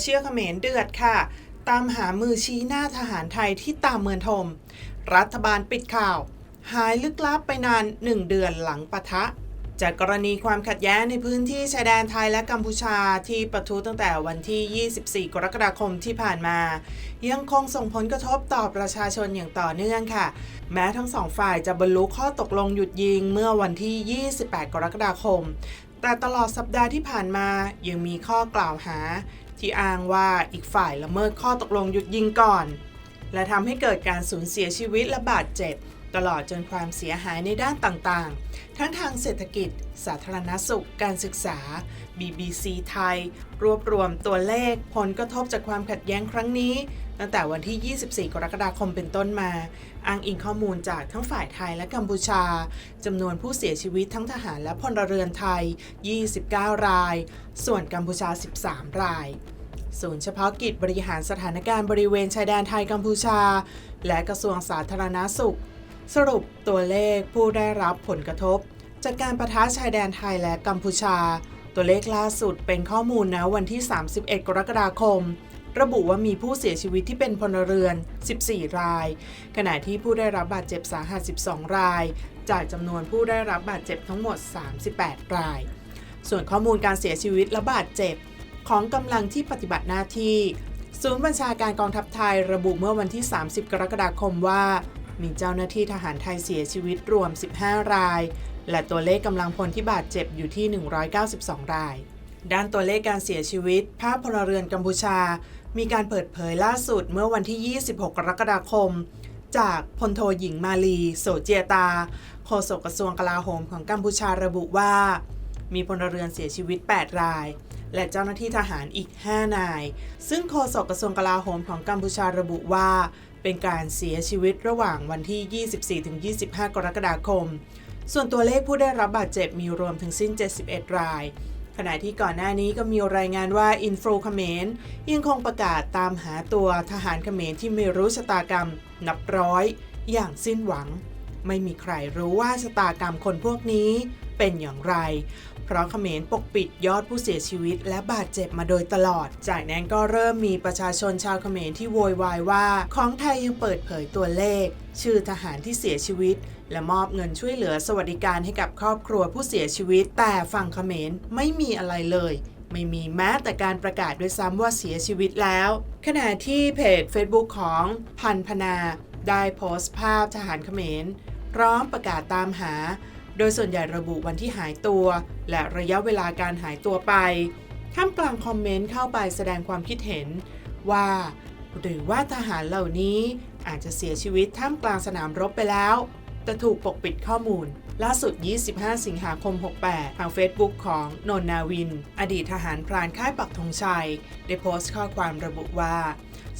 เชียลเขมรเดือดค่ะ ตามหามือชี้หน้าทหารไทยที่ตามเมืองทม รัฐบาลปิดข่าว หายลึกลับไปนาน 1 เดือนหลังปะทะ จากกรณีความขัดแย้งในพื้นที่ชายแดนไทยและกัมพูชาที่ปะทุตั้งแต่วันที่ 24 กรกฎาคมที่ผ่านมา ยังคงส่งผลกระทบต่อประชาชนอย่างต่อเนื่องค่ะ แม้ทั้งสองฝ่ายจะบรรลุข้อตกลงหยุดยิงเมื่อวันที่ 28 กรกฎาคมแต่ตลอดสัปดาห์ที่ผ่านมายังมีข้อกล่าวหา ที่อ้างว่าอีกฝ่ายละเมิดข้อตกลงหยุดยิงก่อน และทำให้เกิดการสูญเสียชีวิตและบาดเจ็บ ตลอดจนความเสียหายในด้านต่างๆ ทั้งทางเศรษฐกิจ สาธารณสุข การศึกษา BBC ไทย รวบรวมตัวเลขผลกระทบจากความขัดแย้งครั้งนี้ ตั้งแต่วันที่ 24 กรกฎาคมเป็นต้นมา อ้างอิงข้อมูลจากทั้งฝ่ายไทยและกัมพูชาจำนวนผู้เสียชีวิตทั้งทหารและพลเรือนไทย 29 ราย ส่วนกัมพูชา 13 รายศูนย์เฉพาะกิจบริหารสถานการณ์บริเวณชายแดนไทยกัมพูชา และกระทรวงสาธารณาสุข สรุปตัวเลขผู้ได้รับผลกระทบ จากการประทะชายแดนไทยและกัมพูชา ตัวเลขล่าสุดเป็นข้อมูลนะวันที่ 31 กรกฎาคม ระบุว่ามีผู้เสียชีวิตที่เป็นพลเรือน 14 ราย ขณะที่ผู้ได้รับบาดเจ็บสาหัส 12 ราย จากจำนวนผู้ได้รับบาดเจ็บทั้งหมด 38 ราย ส่วนข้อมูลการเสียชีวิตและบาดเจ็บของกำลังที่ปฏิบัติหน้าที่ ศูนย์บัญชาการกองทัพไทยระบุเมื่อวันที่ 30 กรกฎาคมว่า มีเจ้าหน้าที่ทหารไทยเสียชีวิตรวม 15 ราย และตัวเลขกำลังพลที่บาดเจ็บอยู่ที่ 192 ราย ด้านตัวเลขการเสียชีวิต ภาพพลเรือนกัมพูชา มีการเปิดเผยล่าสุดเมื่อวันที่ 26 กรกฎาคม จากพลโทหญิงมาลี โสเจียตา โฆษกกระทรวงกลาโหมของกัมพูชาระบุว่า มีพลเรือนเสียชีวิต 8 รายและเจ้าหน้าที่ทหารอีก 5 นาย ซึ่งโฆษกกระทรวงกลาโหมของกัมพูชาระบุว่า เป็นการเสียชีวิตระหว่างวันที่ 24-25 กรกฎาคม ส่วนตัวเลขผู้ได้รับบาดเจ็บมีรวมถึงสิ้น 71 รายขณะที่ก่อนหน้านี้ก็มีรายงานว่าอินฟลูเขมรยังคงประกาศตามหาตัวทหารเขมรที่ไม่รู้ชะตากรรม นับร้อย อย่างสิ้นหวัง ไม่มีใครรู้ว่าชะตากรรมคนพวกนี้ เป็นอย่างไร เพราะเขมรปกปิดยอดผู้เสียชีวิตและบาดเจ็บมาโดยตลอด จากนั้นก็เริ่มมีประชาชนชาวเขมรที่โวยวายว่า ของไทยยังเปิดเผยตัวเลข ชื่อทหารที่เสียชีวิต และมอบเงินช่วยเหลือสวัสดิการให้กับครอบครัวผู้เสียชีวิต แต่ฝั่งเขมรไม่มีอะไรเลยไม่มีแม้แต่การประกาศด้วยซ้ำว่าเสียชีวิตแล้ว ขณะที่เพจ Facebook ของพันพนา ได้โพสต์ภาพทหารเขมรพร้อมประกาศตามหา โดยส่วนใหญ่ระบุวันที่หายตัว และระยะเวลาการหายตัวไปท่ามกลางคอมเมนต์เข้าไปแสดงความคิดเห็นว่า หรือว่าทหารเหล่านี้อาจจะเสียชีวิตท่ามกลางสนามรบไปแล้ว แต่ถูกปกปิดข้อมูล ล่าสุด 25 สิงหาคม 68 ทาง Facebook ของนนนาวิน อดีตทหารพรานค่ายปักธงชัย ได้โพสต์ข้อความระบุว่า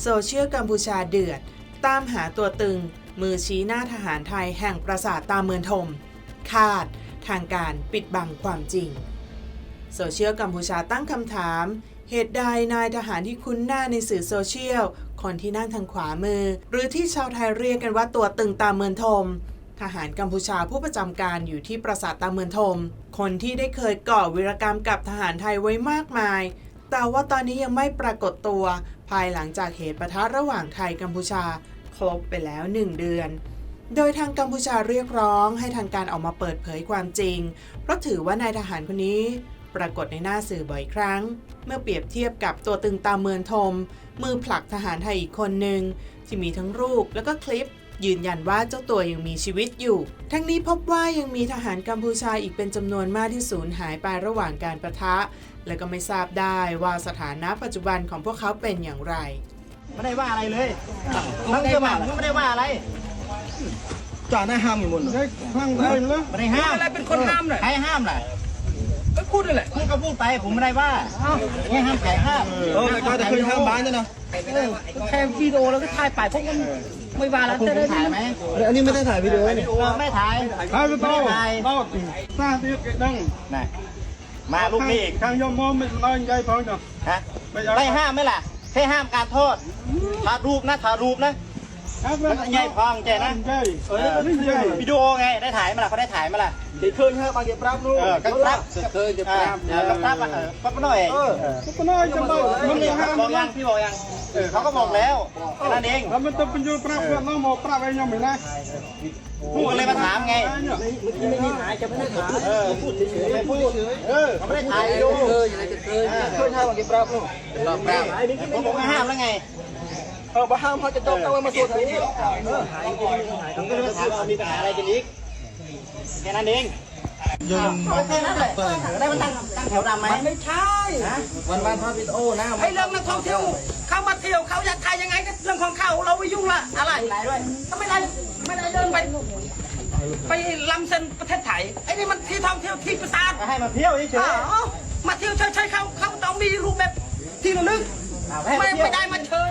โซเชียลกัมพูชาเดือด ตามหาตัวตึง มือชี้หน้าทหารไทยแห่งปราสาทตามเมืองทม คาด ทางการปิดบังความจริง โซเชียลกัมพูชาตั้งคำถาม เหตุใดนายทหารที่คุ้นหน้าในสื่อโซเชียล คนที่นั่งทางขวามือ หรือที่ชาวไทยเรียกกันว่าตัวตึงตาเมืองทม ทหารกัมพูชาผู้ประจำการอยู่ที่ปราสาทตาเมืองทม คนที่ได้เคยก่อวีรกรรมกับทหารไทยไว้มากมายแต่ว่าตอนนี้ยังไม่ปรากฏตัว ภายหลังจากเหตุปะทะระหว่างไทยกัมพูชา ครบไปแล้ว 1 เดือน โดยทางกัมพูชาเรียกร้องให้ทางการออกมาเปิดเผยความจริง เพราะถือว่านายทหารคนนี้ปรากฏในหน้าสื่อบ่อยครั้ง เมื่อเปรียบเทียบกับตัวตึงตามเมืองทม มือผลักทหารไทยอีกคนหนึ่งที่มีทั้งรูปแล้วก็คลิป ยืนยันว่าเจ้าตัวยังมีชีวิตอยู่ ทั้งนี้พบว่ายังมีทหารกัมพูชาอีกเป็นจำนวนมากที่สูญหายไประหว่างการประทะ และก็ไม่ทราบได้ว่าสถานะปัจจุบันของพวกเขาเป็นอย่างไร ไม่ได้ว่าอะไรเลยทั้งเยอะมากไม่ได้ว่าอะไร จ่าหน้าห้ามอยู่หมดได้ข้างได้เลยไม่ได้ห้ามอะไรเป็นคนห้ามน่ะใครห้ามล่ะก็พูดนั่นแหละพูดก็พูดไปผมไม่ได้ว่าไม่ห้ามใครห้ามเออก็จะเคยห้ามบ้านด้วยนะแค่วิดีโอแล้วก็ถ่ายไปพวกมันไม่ว่าแล้วคุณจะได้ถ่ายไหมอันนี้ไม่ได้ถ่ายวิดีโอนี่เออไม่ถ่ายถ่ายไปไม่โต้ถ่ายโต้สร้างที่ดังนะมาลูกนี่อีกข้างยมมอมไม่ร้อยใจพอจ้ะฮะไม่ห้ามไหมล่ะแค่ห้ามการโทษถ่ายรูปนะถ่ายรูปนะ ใหญ่พองใจนะเออวิดีโอไงได้ถ่ายมาล่ะเขาได้ถ่ายมาล่ะ thì khơi ha bằng cái prap luôn เออก็ปรับเคยจะเออเออก็ปรับอะเออปรับมาหน่อยเออก็น้อยจังเลยมันนี่เลยห้ามบอกยังพี่บอกยังเออเขาก็บอกแล้วแค่นั้นเองแล้วมันต้องเป็นยูปรับเพื่อนน้องมอปรับไอ้ยังไม่ได้พูดก็เลยมาถามไงไม่ได้ถ่ายจะไม่ได้ถ่ายเออพูดเฉยๆไม่พูดเออเขาไม่ได้ถ่ายดูเคยอะไรจะเคย khơi ha bằng cái prap luôn รอบแรกผมบอกไม่ห้ามแล้วไง ờ bà ham họ จะต้องต้องมาสวดอะไรนี่ผมก็เลยมาถามว่ามีปัญหาอะไรกันอีกแค่นั้นเองแค่นั้นแหละได้มันตั้งตั้งแถวดำไหมไม่ใช่วันวันพระพิโอนะไอ้เรื่องนักท่องเที่ยวเข้ามาเที่ยวเขาอยากถ่ายยังไงก็เรื่องของเขาเราไม่ยุ่งละอะไรก็ไม่ได้ไม่ได้เดินไปไปลำเส้นประเทศไทยไอ้นี่มันที่ท่องเที่ยวที่ประสาทให้มาเที่ยวเฉยอ้าวมาเที่ยวเฉยๆเขาเขาต้องมีรูปแบบที่ระลึกๆให้มาไม่เที่ยวไม่ได้มาเชิญ